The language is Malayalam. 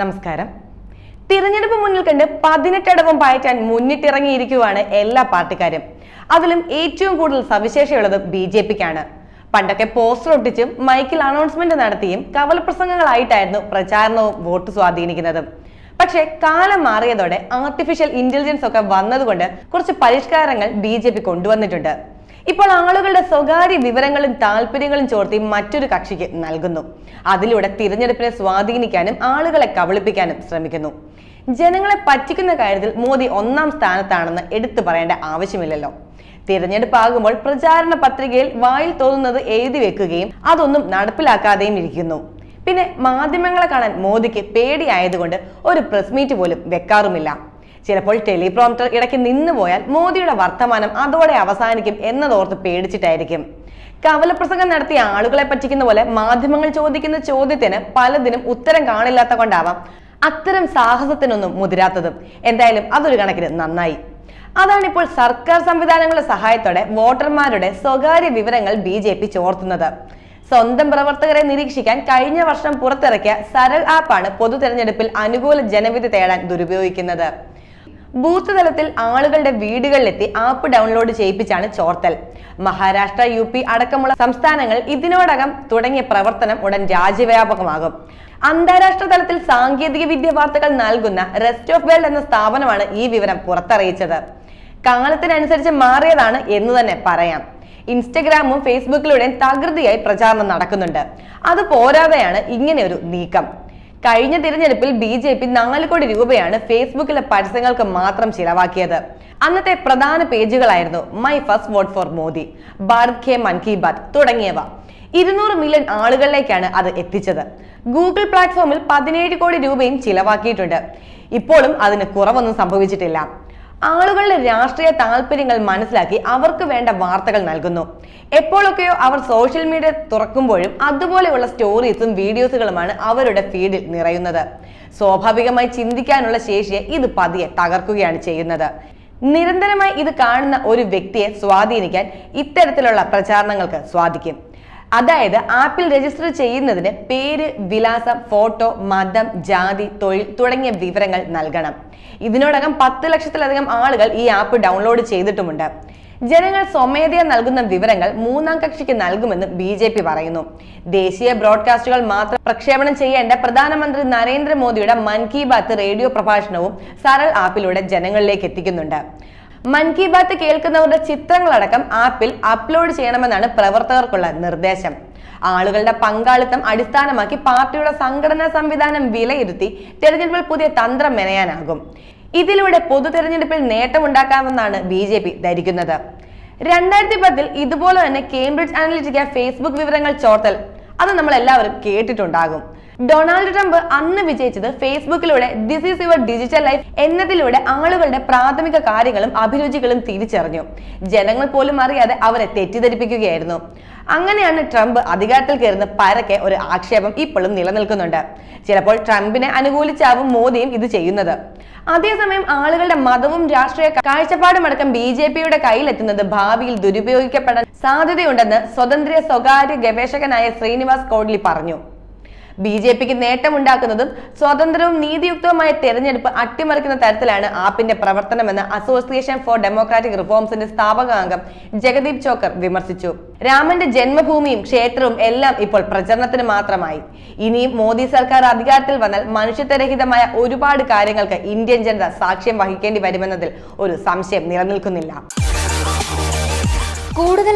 നമസ്കാരം. തിരഞ്ഞെടുപ്പ് മുന്നിൽ കണ്ട് പതിനെട്ടടവും പായറ്റാൻ മുന്നിട്ടിറങ്ങിയിരിക്കുവാണ് എല്ലാ പാർട്ടിക്കാരും. അതിലും ഏറ്റവും കൂടുതൽ സവിശേഷയുള്ളത് ബി ജെ പിക്കാണ്. പണ്ടൊക്കെ പോസ്റ്റർ ഒട്ടിച്ചും മൈക്കിൽ അനൗൺസ്മെന്റ് നടത്തിയും കവലപ്രസംഗങ്ങളായിട്ടായിരുന്നു പ്രചാരണവും വോട്ട് സ്വാധീനിക്കുന്നതും. പക്ഷേ കാലം മാറിയതോടെ ആർട്ടിഫിഷ്യൽ ഇന്റലിജൻസ് ഒക്കെ വന്നതുകൊണ്ട് കുറച്ച് പരിഷ്കാരങ്ങൾ ബി കൊണ്ടുവന്നിട്ടുണ്ട്. ഇപ്പോൾ ആളുകളുടെ സ്വകാര്യ വിവരങ്ങളും താല്പര്യങ്ങളും ചോർത്തി മറ്റൊരു കക്ഷിക്ക് നൽകുന്നു. അതിലൂടെ തിരഞ്ഞെടുപ്പിനെ സ്വാധീനിക്കാനും ആളുകളെ കബളിപ്പിക്കാനും ശ്രമിക്കുന്നു. ജനങ്ങളെ പറ്റിക്കുന്ന കാര്യത്തിൽ മോദി ഒന്നാം സ്ഥാനത്താണെന്ന് എടുത്തു പറയേണ്ട ആവശ്യമില്ലല്ലോ. തിരഞ്ഞെടുപ്പാകുമ്പോൾ പ്രചാരണ പത്രികയിൽ വായിൽ തോന്നുന്നത് എഴുതി വെക്കുകയും അതൊന്നും നടപ്പിലാക്കാതെയും ഇരിക്കുന്നു. പിന്നെ മാധ്യമങ്ങളെ കാണാൻ മോദിക്ക് പേടിയായതുകൊണ്ട് ഒരു പ്രസ് മീറ്റ് പോലും വെക്കാറുമില്ല. ചിലപ്പോൾ ടെലിപ്രോംപ്റ്റർ ഇടയ്ക്ക് നിന്നുപോയാൽ മോദിയുടെ വർത്തമാനം അതോടെ അവസാനിക്കും എന്നതോർത്ത് പേടിച്ചിട്ടായിരിക്കും. കവലപ്രസംഗം നടത്തിയ ആളുകളെ പറ്റിക്കുന്ന പോലെ മാധ്യമങ്ങൾ ചോദിക്കുന്ന ചോദ്യത്തിന് പലതിനും ഉത്തരം കാണില്ലാത്ത കൊണ്ടാവാം അത്തരം സാഹസത്തിനൊന്നും മുതിരാത്തതും. എന്തായാലും അതൊരു കണക്കിന് നന്നായി. അതാണിപ്പോൾ സർക്കാർ സംവിധാനങ്ങളുടെ സഹായത്തോടെ വോട്ടർമാരുടെ സ്വകാര്യ വിവരങ്ങൾ ബി ജെ പി ചോർത്തുന്നത്. സ്വന്തം പ്രവർത്തകരെ നിരീക്ഷിക്കാൻ കഴിഞ്ഞ വർഷം പുറത്തിറക്കിയ സരൾ ആപ്പാണ് പൊതു തെരഞ്ഞെടുപ്പിൽ അനുകൂല ജനവിധി തേടാൻ ദുരുപയോഗിക്കുന്നത്. ബൂത്ത് തലത്തിൽ ആളുകളുടെ വീടുകളിലെത്തി ആപ്പ് ഡൗൺലോഡ് ചെയ്യിപ്പിച്ചാണ് ചോർത്തൽ. മഹാരാഷ്ട്ര യു പി അടക്കമുള്ള സംസ്ഥാനങ്ങൾ ഇതിനോടകം തുടങ്ങിയ പ്രവർത്തനം ഉടൻ രാജ്യവ്യാപകമാകും. അന്താരാഷ്ട്ര തലത്തിൽ സാങ്കേതിക വിദ്യ വാർത്തകൾ നൽകുന്ന റെസ്റ്റ് ഓഫ് വേൾഡ് എന്ന സ്ഥാപനമാണ് ഈ വിവരം പുറത്തറിയിച്ചത്. കാലത്തിനനുസരിച്ച് മാറിയതാണ് എന്ന് തന്നെ പറയാം. ഇൻസ്റ്റഗ്രാമും ഫേസ്ബുക്കിലൂടെയും തകൃതിയായി പ്രചാരണം നടക്കുന്നുണ്ട്. അത് പോരാതെയാണ് ഇങ്ങനെ ഒരു നീക്കം. കഴിഞ്ഞ തിരഞ്ഞെടുപ്പിൽ ബി ജെ പി നാല് കോടി രൂപയാണ് ഫേസ്ബുക്കിലെ പരസ്യങ്ങൾക്ക് മാത്രം ചിലവാക്കിയത്. അന്നത്തെ പ്രധാന പേജുകളായിരുന്നു my first vote for Modi Bharat ke Mann ki Baat തുടങ്ങിയവ. ഇരുന്നൂറ് മില്യൺ ആളുകളിലേക്കാണ് അത് എത്തിച്ചത്. ഗൂഗിൾ പ്ലാറ്റ്ഫോമിൽ പതിനേഴ് കോടി രൂപയും ചിലവാക്കിയിട്ടുണ്ട്. ഇപ്പോഴും അതിന് കുറവൊന്നും സംഭവിച്ചിട്ടില്ല. ആളുകളുടെ രാഷ്ട്രീയ താല്പര്യങ്ങൾ മനസ്സിലാക്കി അവർക്ക് വേണ്ട വാർത്തകൾ നൽകുന്നു. എപ്പോഴൊക്കെയോ അവർ സോഷ്യൽ മീഡിയ തുറക്കുമ്പോഴും അതുപോലെയുള്ള സ്റ്റോറീസും വീഡിയോസുകളുമാണ് അവരുടെ ഫീഡിൽ നിറയുന്നത്. സ്വാഭാവികമായി ചിന്തിക്കാനുള്ള ശേഷിയെ ഇത് പതിയെ തകർക്കുകയാണ് ചെയ്യുന്നത്. നിരന്തരമായി ഇത് കാണുന്ന ഒരു വ്യക്തിയെ സ്വാധീനിക്കാൻ ഇത്തരത്തിലുള്ള പ്രചാരണങ്ങൾക്ക് സ്വാധിക്കും അതായത് ആപ്പിൽ രജിസ്റ്റർ ചെയ്യുന്നതിന് പേര് വിലാസം ഫോട്ടോ മതം ജാതി തൊഴിൽ തുടങ്ങിയ വിവരങ്ങൾ നൽകണം. ഇതിനോടകം പത്ത് ലക്ഷത്തിലധികം ആളുകൾ ഈ ആപ്പ് ഡൗൺലോഡ് ചെയ്തിട്ടുമുണ്ട്. ജനങ്ങൾ സ്വമേധയാ നൽകുന്ന വിവരങ്ങൾ മൂന്നാം കക്ഷിക്ക് നൽകുമെന്ന് ബി ജെ പി പറയുന്നു. ദേശീയ ബ്രോഡ്കാസ്റ്റുകൾ മാത്രം പ്രക്ഷേപണം ചെയ്യേണ്ട പ്രധാനമന്ത്രി നരേന്ദ്രമോദിയുടെ മൻ കി ബാത്ത് റേഡിയോ പ്രഭാഷണവും സരൾ ആപ്പിലൂടെ ജനങ്ങളിലേക്ക് എത്തിക്കുന്നുണ്ട്. മൻ കി ബാത്ത് കേൾക്കുന്നവരുടെ ചിത്രങ്ങളടക്കം ആപ്പിൽ അപ്ലോഡ് ചെയ്യണമെന്നാണ് പ്രവർത്തകർക്കുള്ള നിർദ്ദേശം. ആളുകളുടെ പങ്കാളിത്തം അടിസ്ഥാനമാക്കി പാർട്ടിയുടെ സംഘടനാ സംവിധാനം വിലയിരുത്തി തെരഞ്ഞെടുപ്പിൽ പുതിയ തന്ത്രം മെനയാനാകും. ഇതിലൂടെ പൊതു തെരഞ്ഞെടുപ്പിൽ നേട്ടമുണ്ടാക്കാമെന്നാണ് ബി ജെ പി ധരിക്കുന്നത്. രണ്ടായിരത്തി പത്തിൽ ഇതുപോലെ തന്നെ കേംബ്രിഡ്ജ് അനലിറ്റിക്ക ഫേസ്ബുക്ക് വിവരങ്ങൾ ചോർത്തൽ അത് നമ്മൾ എല്ലാവരും കേട്ടിട്ടുണ്ടാകും. ഡൊണാൾഡ് ട്രംപ് അന്ന് വിജയിച്ചത് ഫേസ്ബുക്കിലൂടെ this is your digital life എന്നതിലൂടെ ആളുകളുടെ പ്രാഥമിക കാര്യങ്ങളും അഭിരുചികളും തിരിച്ചറിഞ്ഞു. ജനങ്ങൾ പോലും അറിയാതെ അവരെ തെറ്റിദ്ധരിപ്പിക്കുകയായിരുന്നു. അങ്ങനെയാണ് ട്രംപ് അധികാരത്തിൽ കയറുന്ന പരക്കെ ഒരു ആക്ഷേപം ഇപ്പോഴും നിലനിൽക്കുന്നുണ്ട്. ചിലപ്പോൾ ട്രംപിനെ അനുകൂലിച്ചാവും മോദിയും ഇത് ചെയ്യുന്നത്. അതേസമയം ആളുകളുടെ മതവും രാഷ്ട്രീയ കാഴ്ചപ്പാടുമടക്കം ബി ജെ പിയുടെ കയ്യിലെത്തുന്നത് ഭാവിയിൽ ദുരുപയോഗിക്കപ്പെടാൻ സാധ്യതയുണ്ടെന്ന് സ്വതന്ത്ര സ്വകാര്യ ഗവേഷകനായ ശ്രീനിവാസ് കോഡ്ലി പറഞ്ഞു. ബി ജെ പിക്ക് നേട്ടമുണ്ടാക്കുന്നതും സ്വതന്ത്രവും നീതിയുക്തവുമായ തെരഞ്ഞെടുപ്പ് അട്ടിമറിക്കുന്ന തരത്തിലാണ് ആപ്പിന്റെ പ്രവർത്തനമെന്ന് അസോസിയേഷൻ ഫോർ ഡെമോക്രാറ്റിക് റിഫോംസിന്റെ സ്ഥാപകാംഗം ജഗദീപ് ചോക്കർ വിമർശിച്ചു. രാമന്റെ ജന്മഭൂമിയും ക്ഷേത്രവും എല്ലാം ഇപ്പോൾ പ്രചരണത്തിന് മാത്രമായി. ഇനിയും മോദി സർക്കാർ അധികാരത്തിൽ വന്നാൽ മനുഷ്യത്വരഹിതമായ ഒരുപാട് കാര്യങ്ങൾക്ക് ഇന്ത്യൻ ജനത സാക്ഷ്യം വഹിക്കേണ്ടി വരുമെന്നതിൽ ഒരു സംശയം നിലനിൽക്കുന്നില്ല.